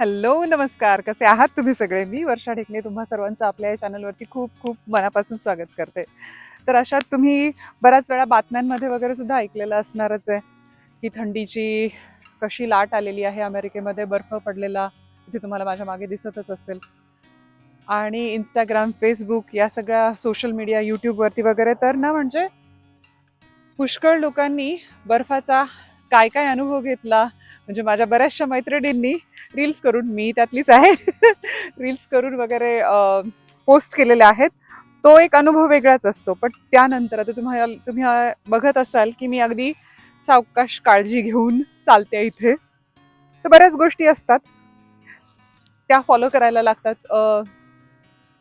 Hello नमस्कार. कसे आहात तुम्ही सगळे? मी वर्षा ढेकणे तुम्हा सर्वांचं आपल्या या चॅनलवरती खूप खूप मनापासून स्वागत करते. तर अशात तुम्ही बऱ्याच वेळा बातम्यांमध्ये वगैरे सुद्धा ऐकलेलं असणारच आहे की थंडीची कशी लाट आलेली आहे अमेरिकेमध्ये बर्फ पडलेला इथे तुम्हाला माझ्या मागे दिसतच असेल. आणि इंस्टाग्राम फेसबुक या सगळ्या सोशल मीडिया यूट्यूबवरती वगैरे तर ना म्हणजे पुष्कळ लोकांनी बर्फाचा काय काय अनुभव घेतला? म्हणजे माझ्या बऱ्याचशा मैत्रिणींनी रील्स करून मी त्यातलीच आहे रील्स करून वगैरे पोस्ट केलेले आहेत. तो एक अनुभव वेगळाच असतो. पण त्यानंतर आता तुम्हाला तुम्ही बघत असाल की मी अगदी सावकाश काळजी घेऊन चालते इथे. तर बऱ्याच गोष्टी असतात. त्या फॉलो करायला लागतात.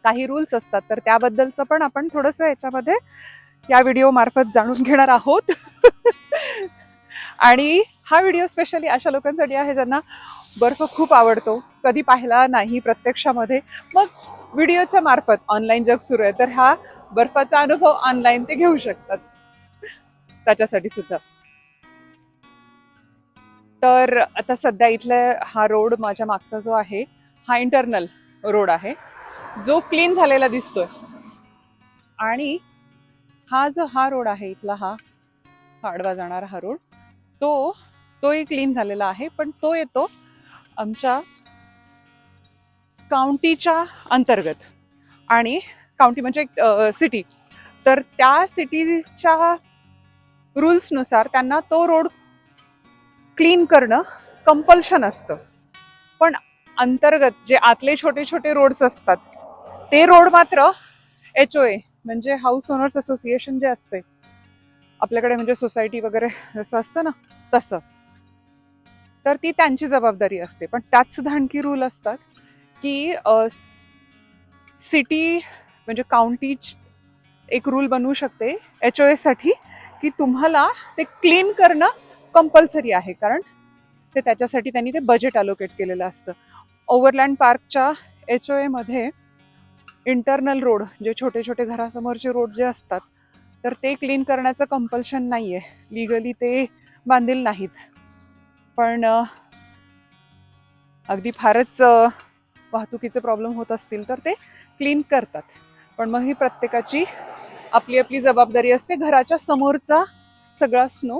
काही रूल्स असतात. तर त्याबद्दलचं पण आपण थोडंसं याच्यामध्ये या व्हिडिओ मार्फत जाणून घेणार आहोत. आणि हा व्हिडिओ स्पेशली अशा लोकांसाठी आहे ज्यांना बर्फ खूप आवडतो. कधी पाहिला नाही प्रत्यक्षामध्ये. मग व्हिडिओच्या मार्फत ऑनलाईन जग सुरू आहे. तर हा बर्फाचा अनुभव ऑनलाईन ते घेऊ शकतात. त्याच्यासाठी सुद्धा. तर आता सध्या इथला हा रोड माझ्या मागचा जो आहे हा इंटरनल रोड आहे. जो क्लीन झालेला दिसतोय. आणि हा जो हा रोड आहे इथला हा हा आडवा जाणारा हा रोड तो तोही क्लीन झालेला आहे पण तो येतो आमच्या काउंटीच्या अंतर्गत. आणि काउंटी म्हणजे सिटी तर त्या सिटीच्या रुल्सनुसार त्यांना तो रोड क्लीन करणं कंपल्शन असतं. पण अंतर्गत जे आतले छोटे छोटे रोड्स असतात ते रोड मात्र एच ओ ए म्हणजे हाऊस ओनर्स असोसिएशन जे असते आपल्याकडे म्हणजे सोसायटी वगैरे जसं असतं ना तसं. तर ती त्यांची जबाबदारी असते. पण त्यात सुद्धा आणखी रूल असतात की सिटी म्हणजे काउंटी एक रूल बनवू शकते एच ओ एसाठी की तुम्हाला ते क्लीन करणं कंपल्सरी आहे. कारण ते त्याच्यासाठी त्यांनी ते बजेट अलोकेट केलेलं असतं. ओव्हरलँड पार्कच्या एच ओ एमध्ये इंटरनल रोड जे छोटे छोटे घरासमोरचे रोड जे असतात तर ते क्लीन करण्याचं कंपल्शन नाही आहे लिगली ते बांधील नाहीत. पण अगदी फारच वाहतुकीचे प्रॉब्लेम होत असतील तर ते क्लीन करतात. पण मग ही प्रत्येकाची आपली आपली जबाबदारी असते घराच्या समोरचा सगळा स्नो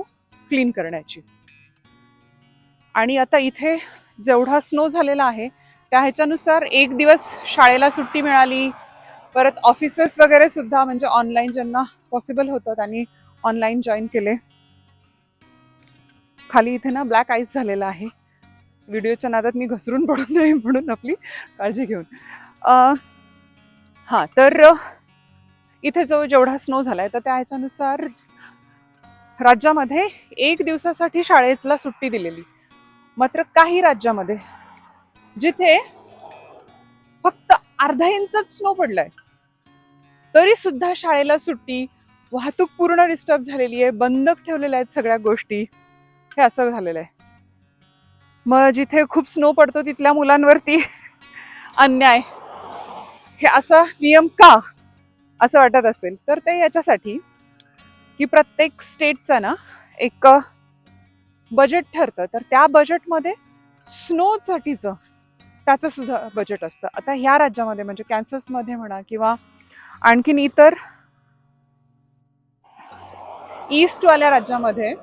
क्लीन करण्याची. आणि आता इथे जेवढा स्नो झालेला आहे त्या ह्याच्यानुसार एक दिवस शाळेला सुट्टी मिळाली परत ऑफिसेस वगैरे सुद्धा म्हणजे ऑनलाईन ज्यांना पॉसिबल होतं त्यांनी ऑनलाईन जॉईन केले. खाली इथे ना ब्लॅक आईस झालेला आहे. व्हिडिओच्या नादात मी घसरून पडू नये म्हणून आपली काळजी घेऊन. हां हा तर इथे जो जेवढा स्नो झालाय तर त्या ह्याच्यानुसार राज्यामध्ये एक दिवसासाठी शाळेतला सुट्टी दिलेली. मात्र काही राज्यामध्ये जिथे फक्त अर्धा इंचच स्नो पडलाय. तरी सुद्धा शाळेला सुट्टी वाहतूक पूर्ण डिस्टर्ब झालेली आहे बंदक ठेवलेल्या आहेत सगळ्या गोष्टी हे असं झालेलं आहे. मग जिथे खूप स्नो पडतो तिथल्या मुलांवरती अन्याय. हे असा नियम का? असं वाटत असेल. तर ते याच्यासाठी की प्रत्येक स्टेटचा ना एक बजेट ठरतं. तर त्या बजेटमध्ये स्नोसाठीचं त्याचं सुद्धा बजेट असतं. आता ह्या राज्यामध्ये म्हणजे कॅन्ससमध्ये म्हणा किंवा आणखीन इतर ईस्टवाल्या राज्यामध्ये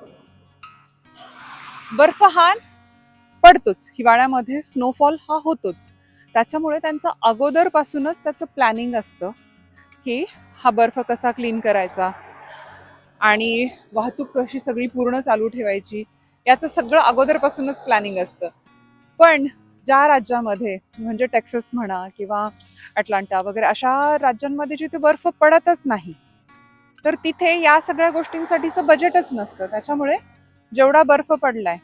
बर्फ हा पडतोच. हिवाळ्यामध्ये स्नोफॉल हा होतोच. त्याच्यामुळे त्यांचं अगोदरपासूनच त्याचं प्लॅनिंग असतं की हा बर्फ कसा क्लीन करायचा आणि वाहतूक कशी सगळी पूर्ण चालू ठेवायची याचं सगळं अगोदरपासूनच प्लॅनिंग असतं. पण ज्या राज्यामध्ये म्हणजे टेक्सस म्हणा किंवा अटलांटा वगैरे अशा राज्यांमध्ये जिथे बर्फ पडतच नाही तर तिथे या सगळ्या गोष्टींसाठीचं बजेटच नसतं. त्याच्यामुळे जेवढा बर्फ पडलाय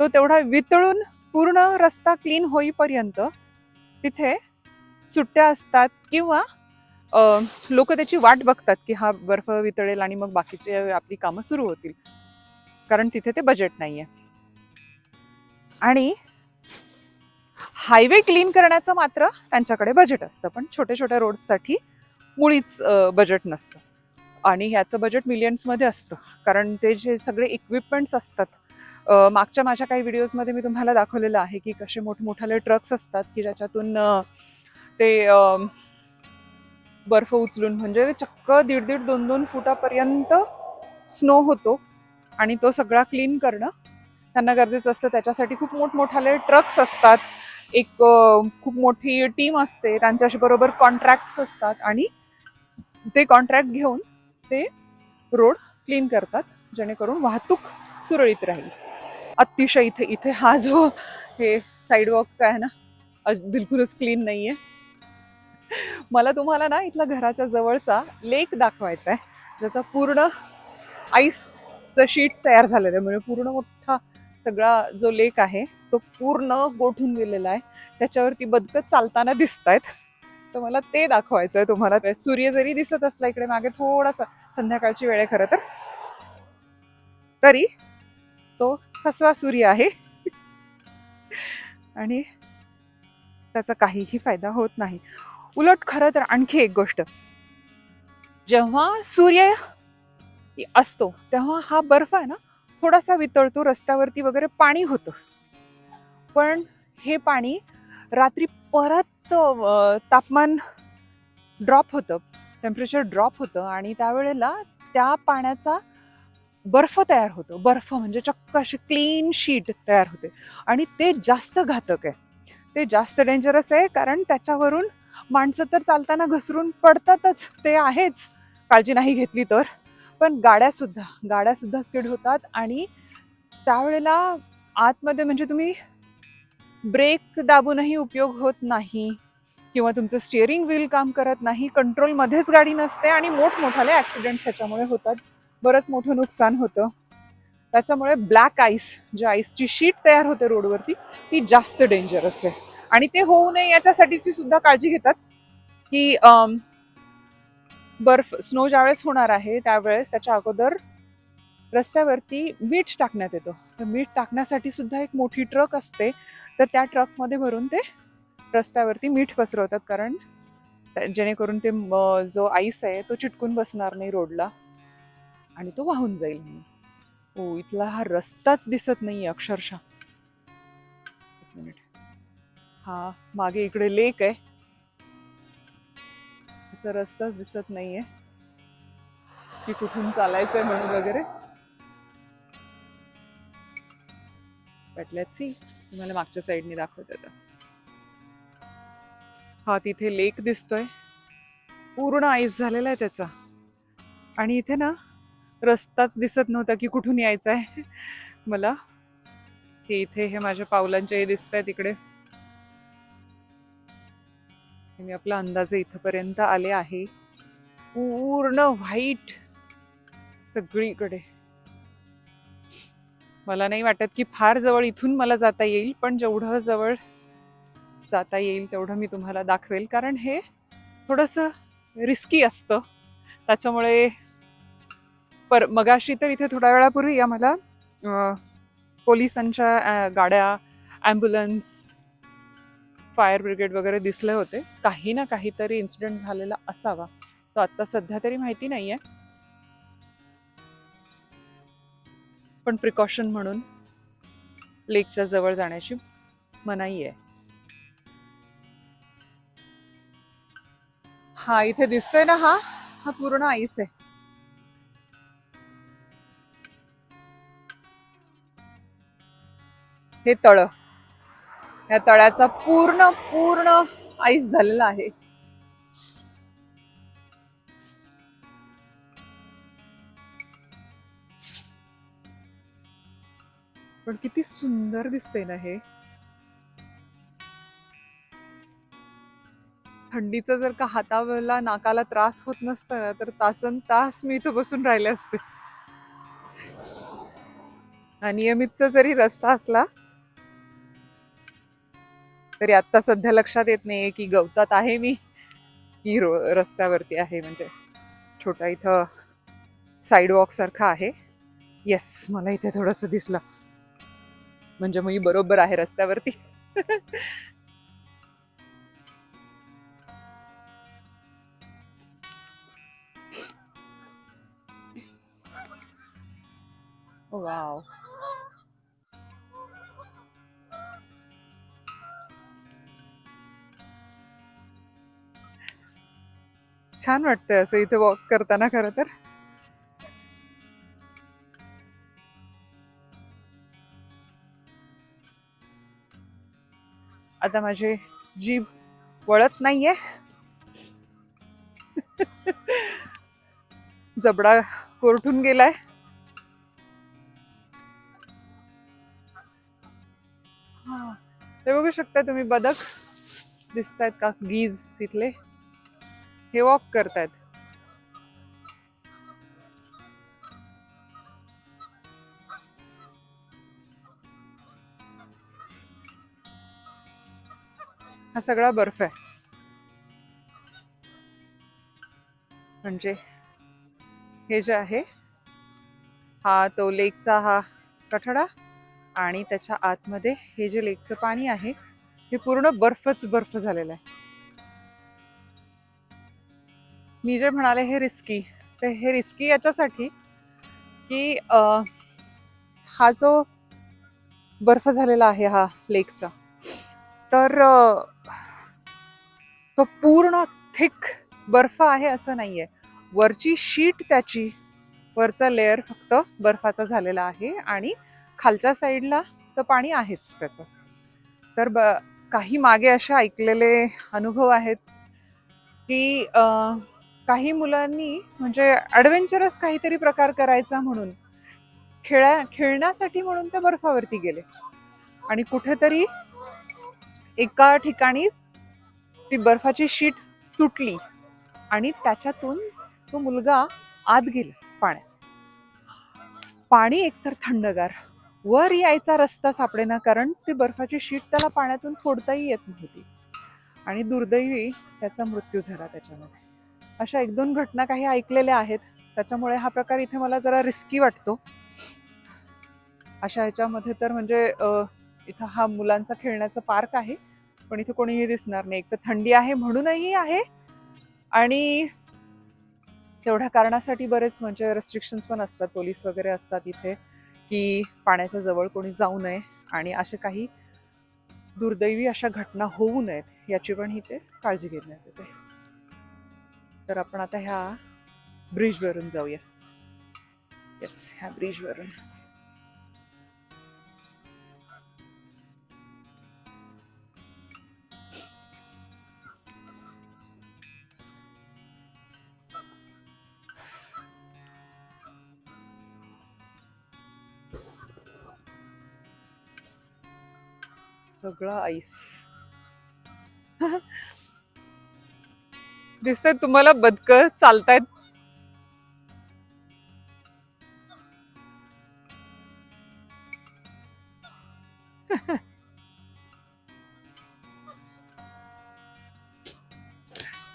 तो तेवढा वितळून पूर्ण रस्ता क्लीन होईपर्यंत तिथे सुट्ट्या असतात किंवा लोक त्याची वाट बघतात की हा बर्फ वितळेल आणि मग बाकीचे आपली कामं सुरू होतील. कारण तिथे ते बजेट नाहीये. आणि हायवे क्लीन करण्याचं मात्र त्यांच्याकडे बजेट असतं पण छोट्या छोट्या रोडसाठी मुळीच बजेट नसतं. आणि ह्याचं बजेट मिलियन्समध्ये असतं कारण ते जे सगळे इक्विपमेंट्स असतात मागच्या माझ्या काही व्हिडिओजमध्ये मी तुम्हाला दाखवलेलं आहे की कसे मोठमोठाले ट्रक्स असतात की ज्याच्यातून ते बर्फ उचलून म्हणजे चक्क दीड दीड दोन दोन फुटापर्यंत स्नो होतो आणि तो सगळा क्लीन करणं त्यांना गरजेचं असतं. त्याच्यासाठी खूप मोठमोठाले ट्रक्स असतात. एक खूप मोठी टीम असते. त्यांच्याशी बरोबर कॉन्ट्रॅक्ट्स असतात आणि ते कॉन्ट्रॅक्ट घेऊन ते रोड क्लीन करतात जेणेकरून वाहतूक सुरळीत राहील. अतिशय इथे इथे हा जो हे साईडवॉक आहे ना बिलकुलच क्लीन नाहीये. मला तुम्हाला ना इथला घराच्या जवळचा लेक दाखवायचा आहे. ज्याचा पूर्ण आईसचं शीट तयार झालेलं आहे. म्हणजे पूर्ण मोठा सगळा जो लेक आहे तो पूर्ण गोठून गेलेला आहे. त्याच्यावरती बदकं चालताना दिसत आहेत तर मला ते दाखवायचं आहे तुम्हाला सूर्य जरी दिसत असला इकडे मागे थोडासा संध्याकाळची वेळ आहे खरं तर. तरी तो फसवा सूर्य आहे. आणि त्याचा काहीही फायदा होत नाही. उलट खरं तर आणखी एक गोष्ट. जेव्हा सूर्य असतो तेव्हा हा बर्फ आहे ना थोडासा वितळतो रस्त्यावरती वगैरे पाणी होतं. पण हे पाणी रात्री परत तापमान ड्रॉप होतं टेम्परेचर ड्रॉप होतं आणि त्यावेळेला त्या पाण्याचा बर्फ तयार होतो. बर्फ म्हणजे चक्क अशी क्लीन शीट तयार होते. आणि ते जास्त घातक आहे. ते जास्त डेंजरस आहे कारण त्याच्यावरून माणसं तर चालताना घसरून पडतातच. ते आहेच. काळजी नाही घेतली तर. पण गाड्या सुद्धा गाड्या सुद्धा स्किड होतात आणि त्यावेळेला आतमध्ये म्हणजे तुम्ही ब्रेक दाबूनही उपयोग होत नाही किंवा तुमचं स्टिअरिंग व्हील काम करत नाही कंट्रोलमध्येच गाडी नसते आणि मोठमोठाले ॲक्सिडेंट्स ह्याच्यामुळे होतात. बरंच मोठं नुकसान होतं. त्याच्यामुळे ब्लॅक आईस जी आईसची शीट तयार होते रोडवरती ती जास्त डेंजरस आहे. आणि ते होऊ नये याच्यासाठीची सुद्धा काळजी घेतात की बर्फ स्नो ज्यावेळेस होणार आहे त्यावेळेस त्याच्या अगोदर रस्त्यावरती मीठ टाकण्यात येतो. तर मीठ टाकण्यासाठी सुद्धा एक मोठी ट्रक असते. तर त्या ट्रकमध्ये भरून ते रस्त्यावरती मीठ पसरवतात. कारण जेणेकरून ते जो आईस आहे तो चिटकून बसणार नाही रोडला. आणि तो वाहून जाईल ओ हो इथला हा रस्ताच दिसत नाही अक्षरशः. मिनिट हा मागे इकडे लेक आहे. त्याचा रस्ताच दिसत नाहीये. की कुठून चालायचंय म्हणून वगैरे. सी तुम्हाला मागच्या साईडनी दाखवत आता. हा तिथे लेक दिसतोय. पूर्ण आईस झालेला आहे त्याचा. आणि इथे ना रस्ताच दिसत नव्हता की कुठून यायचा आहे मला. हे इथे हे माझ्या पावलांचे हे दिसत आहे तिकडे. मी आपला अंदाजे इथपर्यंत आले आहे. पूर्ण व्हाईट सगळीकडे. मला नाही वाटत की फार जवळ इथून मला जाता येईल पण जेवढं जवळ जाता येईल तेवढं मी तुम्हाला दाखवेल. कारण हे थोडस रिस्की असतं. त्याच्यामुळे पर मगाशी तर इथे थोड्या वेळापूर्वी आम्हाला पोलिसांच्या गाड्या ॲम्ब्युलन्स फायर ब्रिगेड वगैरे दिसले होते. काही ना काहीतरी इन्सिडेंट झालेला असावा. तो आता सध्या तरी माहिती नाहीये. पण प्रिकॉशन म्हणून लेकच्या जवळ जाण्याची मनाई आहे. हा इथे दिसतोय ना हा? हा पूर्ण आईस आहे. हे तळ. या तळ्याचा पूर्ण पूर्ण आईस झालेला आहे. पण किती सुंदर दिसते ना हे. थंडीचा जर का हाताला नाकाला त्रास होत नसता ना तर तासन तास मी इथं बसून राहिले असते. अनियमितचा जरी रस्ता असला तरी आता सध्या लक्षात येत नाही की गवतात आहे मी की रो- रस्त्यावरती आहे. म्हणजे छोटा इथं साईडवॉक सारखा आहे. येस मला इथे थोडंसं दिसलं. म्हणजे मी बरोबर आहे रस्त्यावरती. वाव छान वाटतंय असं इथे वॉक करताना खरं तर. आता माझे जीभ वळत नाहीये. जबडा कोरठून गेलाय. ते बघू शकता तुम्ही बदक. दिसतायत का गीज इथले? हे वॉक करतात. हा सगळा बर्फ आहे. म्हणजे हे जे आहे हा तो लेकचा हा कठडा आणि त्याच्या आतमध्ये हे जे लेकचं पाणी आहे हे पूर्ण बर्फच बर्फ झालेलं आहे. मी जे म्हणाले हे रिस्की तर हे रिस्की याच्यासाठी की हा जो बर्फ झालेला आहे हा लेकचा तर तो पूर्ण थिक बर्फ आहे असं नाही आहे वरची शीट त्याची वरचा लेअर फक्त बर्फाचा झालेला आहे आणि खालच्या साईडला तर पाणी आहेच त्याचं. तर ब काही मागे असे ऐकलेले अनुभव आहेत की काही मुलांनी म्हणजे ॲडव्हेंचरस काहीतरी प्रकार करायचा म्हणून खेळा खेळण्यासाठी म्हणून ते बर्फावरती गेले. आणि कुठेतरी एका ठिकाणी ती बर्फाची शीट तुटली आणि त्याच्यातून तो मुलगा आत गेला पाण्यात. पाणी एकतर थंडगार वर यायचा रस्ता सापडेना कारण ती बर्फाची शीट त्याला पाण्यातून फोडताही येत नव्हती. आणि दुर्दैवी त्याचा मृत्यू झाला त्याच्यामध्ये. अशा एक दोन घटना काही ऐकलेल्या आहेत. त्याच्यामुळे हा प्रकार इथे मला जरा रिस्की वाटतो. अशा ह्याच्यामध्ये तर म्हणजे इथं हा मुलांचा खेळण्याचा पार्क आहे. पण इथे कोणीही दिसणार नाही. एक तर थंडी आहे म्हणूनही आहे. आणि तेवढ्या कारणासाठी बरेच म्हणजे रेस्ट्रिक्शन्स पण असतात. पोलीस वगैरे असतात इथे की पाण्याच्या जवळ कोणी जाऊ नये. आणि असे काही दुर्दैवी अशा घटना होऊ नयेत. याची पण इथे काळजी घेण्यात येते तर आपण आता ह्या ब्रिजवरून जाऊया. येस ह्या ब्रिजवरून. सगळं आईस दिसतंय तुम्हाला बदक चालतायत?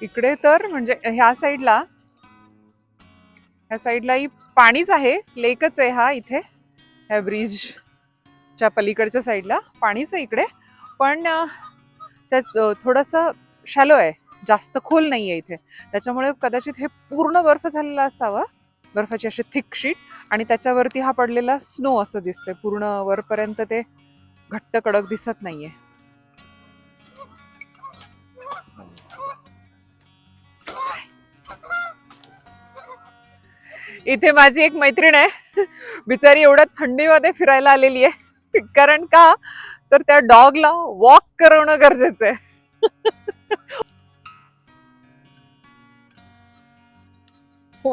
इकडे तर म्हणजे ह्या साईडला ह्या साईडलाही पाणीच आहे लेकच आहे हा इथे ह्या ब्रिजच्या पलीकडच्या साईडला पाणीच आहे इकडे. पण त्यात थोडंसं शॅलो आहे. जास्त खोल नाही आहे इथे. त्याच्यामुळे कदाचित हे पूर्ण बर्फ झालेला असावा. बर्फाची अशी थिक शीट आणि त्याच्यावरती हा पडलेला स्नो असं दिसतंय. पूर्ण वरपर्यंत ते घट्ट कडक दिसत नाहीये. इथे माझी एक मैत्रीण आहे. बिचारी एवढ्या थंडीमध्ये फिरायला आलेली आहे. कारण का? तर त्या डॉगला वॉक करवणं गरजेचं आहे.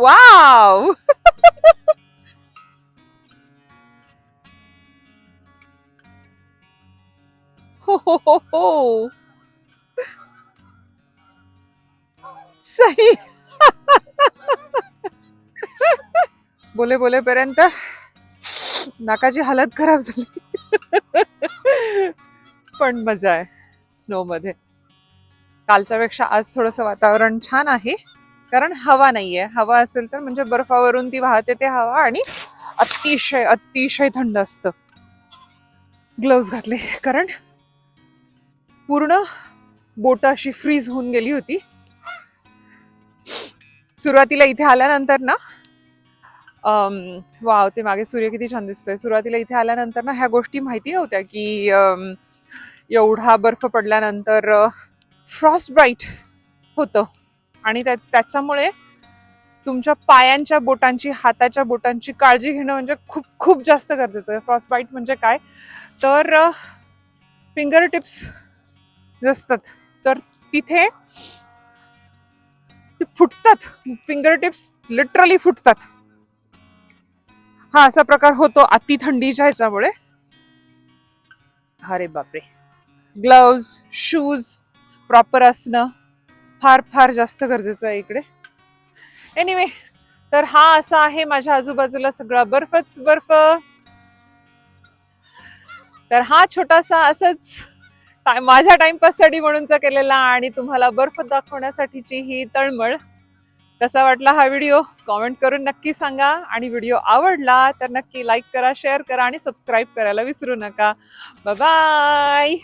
वाव हो हो हो हो सही बोले बोले पर्यंत. नाकाची हालत खराब झाली. पण मजा आहे. स्नो मध्ये. कालच्या पेक्षा आज थोडस वातावरण छान आहे. कारण हवा नाहीये. हवा असेल तर म्हणजे बर्फावरून ती वाहते ते हवा आणि अतिशय अतिशय थंड असतं. ग्लव्स घातले. कारण पूर्ण बोट अशी फ्रीज होऊन गेली होती. सुरुवातीला इथे आल्यानंतर ना वाव ते मागे सूर्य किती छान दिसतोय. सुरुवातीला इथे आल्यानंतर ना ह्या गोष्टी माहिती नव्हत्या की एवढा बर्फ पडल्यानंतर फ्रॉस्ट ब्राईट होतं. आणि त्याच्यामुळे तुमच्या पायांच्या बोटांची हाताच्या बोटांची काळजी घेणं म्हणजे खूप खूप जास्त गरजेचं आहे. फ्रॉस्ट बाईट म्हणजे काय? तर फिंगर टिप्स असतात तर तिथे ते फुटतात. फिंगर टिप्स लिटरली फुटतात. हा असा प्रकार होतो अति थंडीच्या ह्याच्यामुळे. अरे बापरे. ग्लव्ज शूज प्रॉपर असणं. फार फार जास्त गरजेचं आहे इकडे. एनिवे तर हा असा आहे माझ्या आजूबाजूला सगळा. बर्फच बर्फ. तर हा छोटासा असंच माझ्या टाइमपाससाठी म्हणूनचा केलेला आणि तुम्हाला बर्फ दाखवण्यासाठीची ही तळमळ. कसा वाटला हा व्हिडिओ? कॉमेंट करून नक्की सांगा. आणि व्हिडिओ आवडला तर नक्की लाईक करा शेअर करा आणि सबस्क्राईब करायला विसरू नका. बाय